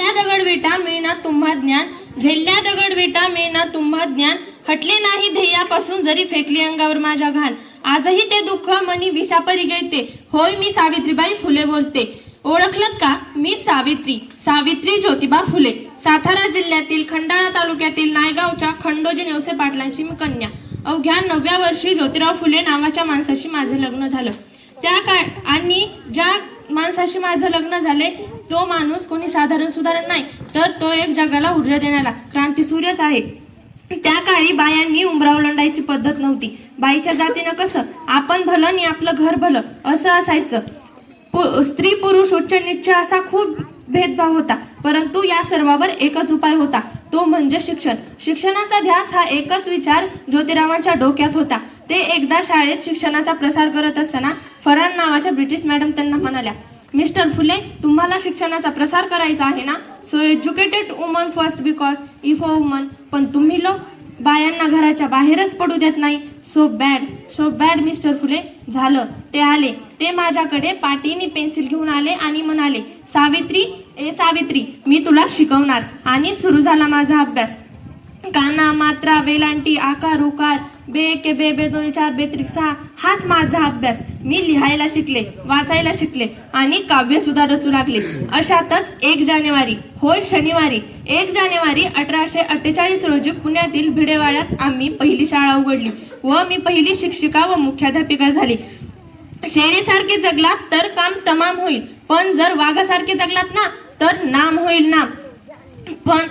त्या दगड विटा मिळणार तुम्हा ज्ञान. झेल्ल्या दगड विटा मिळणार तुम्हा ज्ञान. हटले नाही ध्येयापासून जरी फेकली अंगावर माझ्या घाण. आजही ते दुःख मनी विषापरी गेते होय मी सावित्रीबाई फुले बोलते. ओळखलत का? मी सावित्री. सावित्री ज्योतिबा फुले. सातारा जिल्ह्यातील खंडाळा तालुक्यातील नायगावच्या खंडोजी नेवसे पाटलांची मी कन्या. अवघ्या नवव्या वर्षी ज्योतिराव फुले नावाच्या माणसाशी माझे लग्न झालं. त्या काळ आणि ज्या माणसाशी माझं लग्न झाले तो माणूस कोणी साधारण सुधारण नाही. तर तो एक जगाला ऊर्जा देणारा क्रांती सूर्यच आहे. त्या काळी बायांनी उंबराव लंडायची पद्धत नव्हती. बाईच्या जातीनं कसं? आपण भलं आणि आपलं घर भलं असं असायचं. पु- स्त्री पुरुष उच्च नीच असा खूप भेदभाव होता परंतु या सर्वावर एकच उपाय होता. तो म्हणजे शिक्षण. शिक्षणाचा ध्यास हा एकच विचार ज्योतिरावांच्या डोक्यात होता. ते एकदा शाळेत शिक्षणाचा प्रसार करत असताना फरान नावाच्या ब्रिटिश मॅडम त्यांना म्हणाल्या मिस्टर फुले तुम्हाला शिक्षणाचा प्रसार करायचा आहे ना? So educated woman first because if a woman पण तुम्ही लोक बायांना घराच्या बाहेरच पडू देत नाही. So bad so bad mister Phule. झालं. ते आले. ते माझ्याकडे पाटीने पेन्सिल घेऊन आले आणि म्हणाले सावित्री ए सावित्री मी तुला शिकवणार. आणि सुरू झाला माझा अभ्यास. काना मात्रा वेलांटी आकार उकार बे के बे बे दोन चार बे त्रिक्सा हाच माझा अभ्यास. मी लिहायला शिकले वाचायला शिकले आणि काव्य सुद्धा रचू लागले. अशातच एक जानेवारी होय शनिवारी एक जानेवारी अठराशे अठ्ठेचाळीस रोजी पुण्यातील भिडेवाड्यात आम्ही पहिली शाळा उघडली व मी पहिली शिक्षिका व मुख्याध्यापिका झाली. शेरीसारखे जगलात तर काम तमाम होईल. पण जर वाघासारखे जगलात ना तर नाम होईल नाम. पण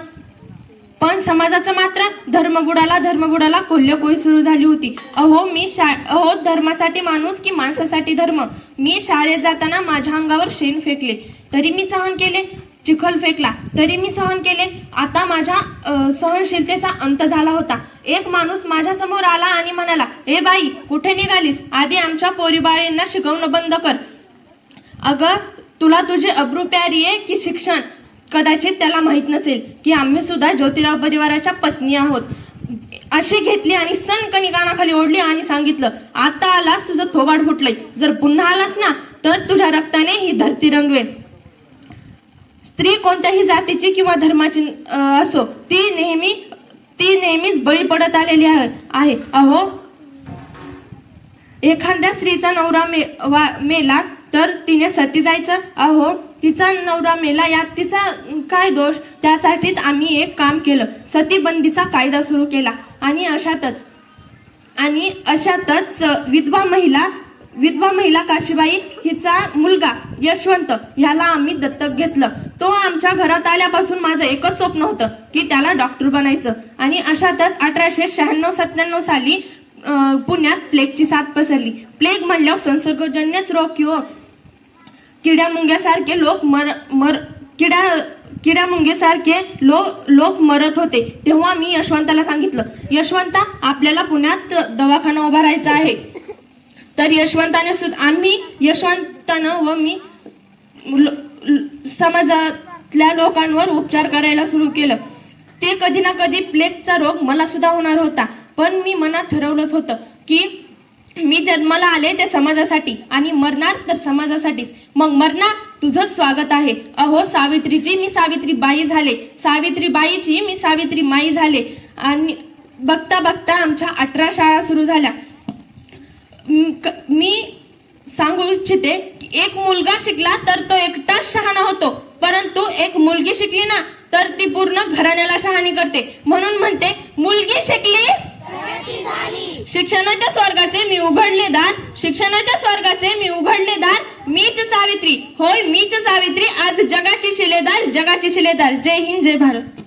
पण समाजाचं मात्र धर्मबुडाला धर्मबुडाला धर्म सुरू झाली होती. अहो मी शा अहो धर्मासाठी माणूस की माणसासाठी धर्म? मी शाळेत जाताना माझ्या अंगावर शेण फेकले. तरी मी सहन केले. चिखल फेकला. तरी मी सहन केले. आता माझ्या सहनशीलतेचा अंत झाला होता. एक माणूस माझ्यासमोर आला आणि म्हणाला हे बाई कुठे निघालीस? आधी आमच्या पोरीबाळींना शिकवणं बंद कर. अगं तुला तुझे अब्रू प्यारी आहे की शिक्षण? कदाचित त्याला माहीत नसेल की आम्ही सुद्धा ज्योतिराव परिवाराच्या पत्नी आहोत. अशी घेतली आणि सनकणी कानाखाली ओढली आणि सांगितलं आता आलास तुझं थोबाड फुटलंय. जर पुन्हा आलास ना तर तुझ्या रक्ताने ही धरती रंगवेल स्त्री कोणत्याही जातीची किंवा धर्माची असो ती नेहमी ती नेहमीच बळी पडत आलेली आहे अहो एखाद्या स्त्रीचा नवरा मे वा- मेला तर तिने सती जायचं? अहो तिचा नवरा मेला यात तिचा काय दोष? त्यासाठीच आम्ही एक काम केलं. सतीबंदीचा कायदा सुरू केला. आणि अशातच आणि अशातच विधवा महिला विधवा महिला काशीबाई हिचा मुलगा यशवंत ह्याला आम्ही दत्तक घेतलं. तो आमच्या घरात आल्यापासून माझं एकच स्वप्न होतं की त्याला डॉक्टर बनायचं. आणि अशातच अठराशे शहाण्णव सत्त्याण्णव साली पुण्यात प्लेगची साथ पसरली. प्लेग म्हणल्यावर संसर्गजन्यच रोग किंवा किड्या मुंग्यासारखे लोक मर मर किड्या किड्या मुंगेसारखे लो लोक मरत होते. तेव्हा मी यशवंताला सांगितलं यशवंता आपल्याला पुण्यात दवाखाना उभारायचा आहे. तर यशवंताने सुद्धा आम्ही यशवंतानं व मी लो- समाजातल्या लोकांवर उपचार करायला सुरू केलं. ते कधी ना कधी प्लेगचा रोग मला सुद्धा होणार होता. पण मी मनात ठरवलंच होतं की मी जन्माला आले ते समाजासाठी आणि मरणार तर समाजासाठीच. मग मरणार तुझंच स्वागत आहे. अहो सावित्रीची मी सावित्री बाई झाले. सावित्री बाईची मी सावित्री माई झाले. आणि बघता बघता आमच्या अठरा शाळा सुरू झाल्या. क- मी सांगू इच्छिते की एक मुलगा शिकला तर तो एक शहाणा होतो परंतु एक मुलगी शिकली ना संपूर्ण पूर्ण घराण्याला शहाणी करते. म्हणून म्हणते मुलगी शिकली? शिक्षणाच्या स्वर्गाचे मी उघडले दान. शिक्षणाच्या स्वर्गाचे मी उघडले दान. मीच सावित्री. होय मीच सावित्री. आज जगाची शिलेदार जगाची शिलेदार. जय हिंद जय भारत.